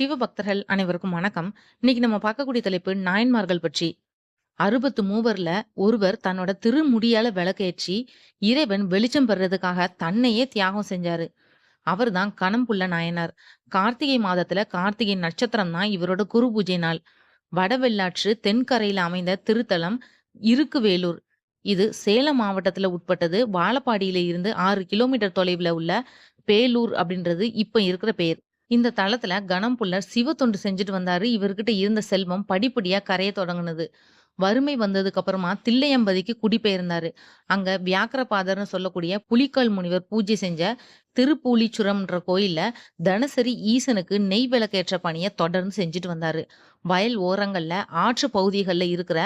சிவபக்தர்கள் அனைவருக்கும் வணக்கம். இன்னைக்கு நம்ம பார்க்கக்கூடிய தலைப்பு நாயன்மார்கள் பற்றி. 63 மூவர்ல ஒருவர் தன்னோட திருமுடியால விளக்கேற்றி, இறைவன் வெளிச்சம் பெறதுக்காக தன்னையே தியாகம் செஞ்சாரு. அவர்தான் கணம்புள்ள நாயனார். கார்த்திகை மாதத்துல கார்த்திகை நட்சத்திரம் தான் இவரோட குரு பூஜை நாள். வடவெள்ளாற்று தென்கரையில் அமைந்த திருத்தலம் இருக்குவேலூர். இது சேலம் மாவட்டத்துல உட்பட்டது. வாழப்பாடியில இருந்து ஆறு கிலோமீட்டர் தொலைவில் உள்ள பேலூர் அப்படின்றது இப்ப இருக்கிற பெயர் இந்த தளத்துல கணம் புல்லர் சிவ தொண்டு செஞ்சுட்டு வந்தாரு. இவர்கிட்ட இருந்த செல்வம் படிப்படியா கரைய தொடங்கினது வறுமை வந்ததுக்கு அப்புறமா தில்லையம்பதிக்கு குடிபெயர்ந்தாரு. அங்க வியாக்கரபாதர்னு சொல்லக்கூடிய புலிக்கால் முனிவர் பூஜை செஞ்ச திருப்பூலிச்சுரம்ன்ற கோயில்ல தினசரி ஈசனுக்கு நெய் விளக்கேற்ற பணியை தொடர்ந்து செஞ்சுட்டு வந்தாரு. வயல் ஓரங்கள்ல, ஆற்று பகுதிகளில் இருக்கிற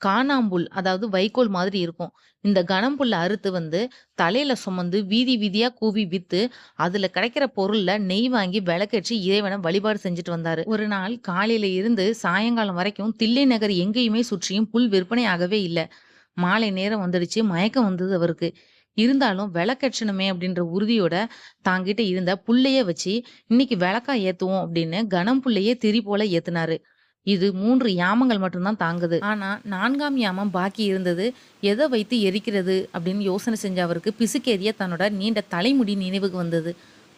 காணாம்புல் அதாவது வைக்கோல் மாதிரி இருக்கும். இந்த கணம்புல்ல அறுத்து வந்து தலையில சுமந்து வீதி வீதியா கூவி வித்து, அதுல கிடைக்கிற பொருள்ல நெய் வாங்கி விளக்கேற்றி இறைவனை வழிபாடு செஞ்சுட்டு வந்தாரு. ஒரு நாள் காலையில இருந்து சாயங்காலம் வரைக்கும் தில்லை நகர் எங்கேயுமே சுற்றியும் புல் விற்பனை ஆகவே இல்லை மாலை நேரம் வந்துடுச்சு. மயக்கம் வந்தது அவருக்கு. இருந்தாலும் விளக்கெற்றணுமே அப்படின்ற உறுதியோட தாங்கிட்ட இருந்த புல்லையே வச்சு, இன்னைக்கு விளக்கா ஏத்துவோம் அப்படின்னு கணம்புல்லையே திரி போல ஏத்துனாரு. இது மூன்று யாமங்கள் மட்டும்தான் தாங்குது. ஆனா நான்காம் யாமம் பாக்கி இருந்தது. எதை வைத்து எரிக்கிறது அப்படின்னு யோசனை செஞ்ச அவருக்கு பிசுக்கேறிய தன்னோட நீண்ட தலைமுடி நினைவுக்கு வந்தது.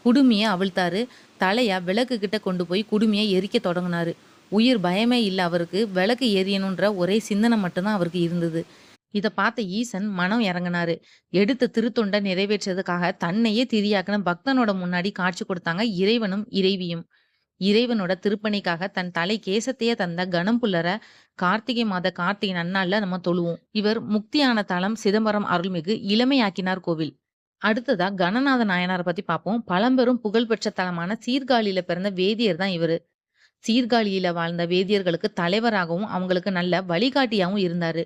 குடுமியை அவிழ்த்தாரு. தலையா விளக்கு கிட்ட கொண்டு போய் குடுமையை எரிக்க தொடங்கினாரு உயிர் பயமே இல்லை அவருக்கு. விளக்கு எரியணுன்ற ஒரே சிந்தனை மட்டும்தான் அவருக்கு இருந்தது. இதை பார்த்த ஈசன் மனம் இறங்குனாரு. எடுத்த திருத்தொண்டை நிறைவேற்றதுக்காக தன்னையே திரியாக்குன பக்தனோட முன்னாடி காட்சி கொடுத்தாங்க இறைவனும், இறைவியும். இறைவனோட திருப்பணிக்காக தன் தலை கேசத்தையே தந்த கணம்புல்லர கார்த்திகை மாத கார்த்திகை நன்னாள்ல நம்ம தொழுவோம். இவர் முக்தியான தலம் சிதம்பரம் அருள்மிகு இளமையாக்கினார் கோவில். அடுத்ததா கணநாத நாயனார பத்தி பார்ப்போம். பழம்பெரும் புகழ்பெற்ற தலமான சீர்காழியில பிறந்த வேதியர் தான் இவரு. சீர்காழியில வாழ்ந்த வேதியர்களுக்கு தலைவராகவும், அவங்களுக்கு நல்ல வழிகாட்டியாகவும் இருந்தாரு.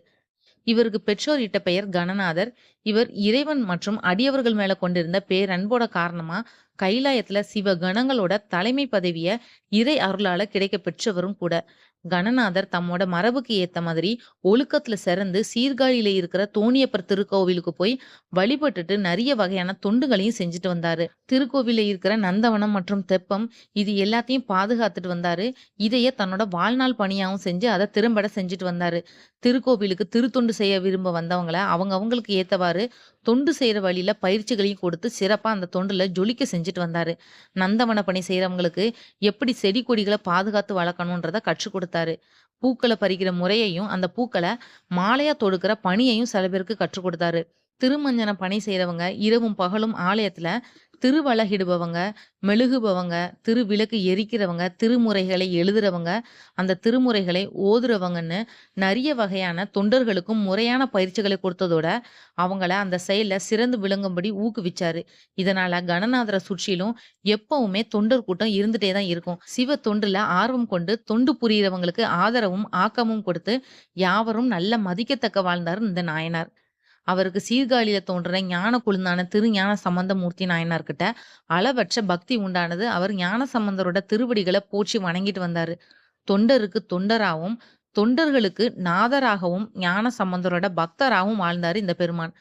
இவருக்கு பெற்றோர் இட்ட பெயர் கணநாதர். இவர் இறைவன் மற்றும் அடியவர்கள் மேல கொண்டிருந்த பேரன்போட காரணமா, கைலாயத்துல சிவ கணங்களோட தலைமை பதவிய இறை அருளால கிடைக்க பெற்றவரும் கூட. கணநாதர் தம்மோட மரபுக்கு ஏத்த மாதிரி ஒழுக்கத்துல சிறந்து சீர்காழியில இருக்கிற தோணியப்பர் திருக்கோவிலுக்கு போய் வழிபட்டுட்டு நிறைய வகையான தொண்டுகளையும் செஞ்சுட்டு வந்தாரு. திருக்கோவில இருக்கிற நந்தவனம் மற்றும் தெப்பம் இது எல்லாத்தையும் பாதுகாத்துட்டு வந்தாரு. இதையே தன்னோட வாழ்நாள் பணியாகவும் செஞ்சு அதை திறம்பட செஞ்சுட்டு வந்தாரு. திருக்கோவிலுக்கு திருத்தொண்டு செய்ய விரும்ப வந்தவங்கள அவங்க அவங்களுக்கு ஏத்தவாறு தொண்டு செய்யற வழியில பயிற்சிகளையும் கொடுத்து சிறப்பா அந்த தொண்டுல ஜொலிக்க செஞ்சுட்டு வந்தாரு. நந்தவன பணி செய்யறவங்களுக்கு எப்படி செடி கொடிகளை பாதுகாத்து வளர்க்கணும்ன்றத கற்றுக் கொடுத்தாரு. பூக்களை பறிக்கிற முறையையும், அந்த பூக்களை மாலையா தொடுக்கிற பணியையும் சில பேருக்கு கற்றுக் கொடுத்தாரு. திருமஞ்சன பணி செய்கிறவங்க இரவும் பகலும் ஆலயத்துல திருவழகிடுபவங்க மெழுகுபவங்க, திருவிளக்கு எரிக்கிறவங்க, திருமுறைகளை எழுதுறவங்க, அந்த திருமுறைகளை ஓதுறவங்கன்னு நிறைய வகையான தொண்டர்களுக்கும் முறையான பயிற்சிகளை கொடுத்ததோட, அவங்கள அந்த செயலில் சிறந்து விளங்கும்படி ஊக்குவிச்சாரு. இதனால கணநாதர சுற்றிலும் எப்பவுமே தொண்டர் கூட்டம் இருந்துட்டே தான் இருக்கும். சிவ தொண்டுல ஆர்வம் கொண்டு தொண்டு புரியிறவங்களுக்கு ஆதரவும், ஆக்கமும் கொடுத்து யாவரும் நல்ல மதிக்கத்தக்க வாழ்ந்தார் இந்த நாயனார். அவருக்கு சீர்காழியில தோன்ற ஞான குழுந்தான திரு ஞான சம்பந்தமூர்த்தி நாயனார்கிட்ட அளவற்ற பக்தி உண்டானது. அவர் ஞான சம்பந்தரோட திருவடிகளை போற்றி வணங்கிட்டு வந்தாரு. தொண்டருக்கு தொண்டராவும், தொண்டர்களுக்கு நாதராகவும் ஞான சம்பந்தரோட பக்தராவும் வாழ்ந்தாரு இந்த பெருமான்.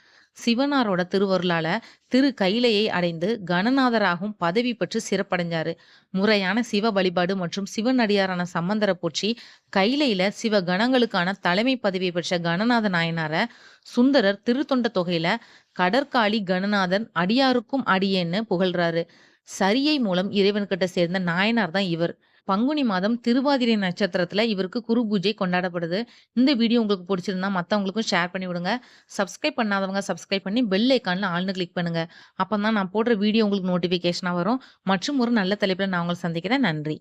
சிவனாரோட திருவருளால திரு கைலையை அடைந்து கணநாதராகவும் பதவி பெற்று சிறப்படைஞ்சாரு. முறையான சிவ வழிபாடு மற்றும் சிவனடியாரான சம்பந்தர போற்றி கைலையில சிவ கணங்களுக்கான தலைமை பதவி பெற்ற கணநாத நாயனார சுந்தரர் திருத்தொண்ட தொகையில கடற்காளி கணநாதன் அடியாருக்கும் அடியேன்னு புகழ்றாரு. சரியை மூலம் இறைவன்கிட்ட சேர்ந்த நாயனார் தான் இவர். பங்குனி மாதம் திருவாதிரை நட்சத்திரத்தில் இவருக்கு குரு பூஜை கொண்டாடப்படுது. இந்த வீடியோ உங்களுக்கு பிடிச்சிருந்தா மற்றவங்களுக்கும் ஷேர் பண்ணி விடுங்க. சப்ஸ்கிரைப் பண்ணாதவங்க சப்ஸ்கிரைப் பண்ணி பெல் ஐக்கானில் ஆல்ன்னு கிளிக் பண்ணுங்க. அப்பதான் நான் போடுற வீடியோ உங்களுக்கு நோட்டிஃபிகேஷனாக வரும். மற்றும் ஒரு நல்ல தலைப்பில் நான் உங்களை சந்திக்கிறேன். நன்றி.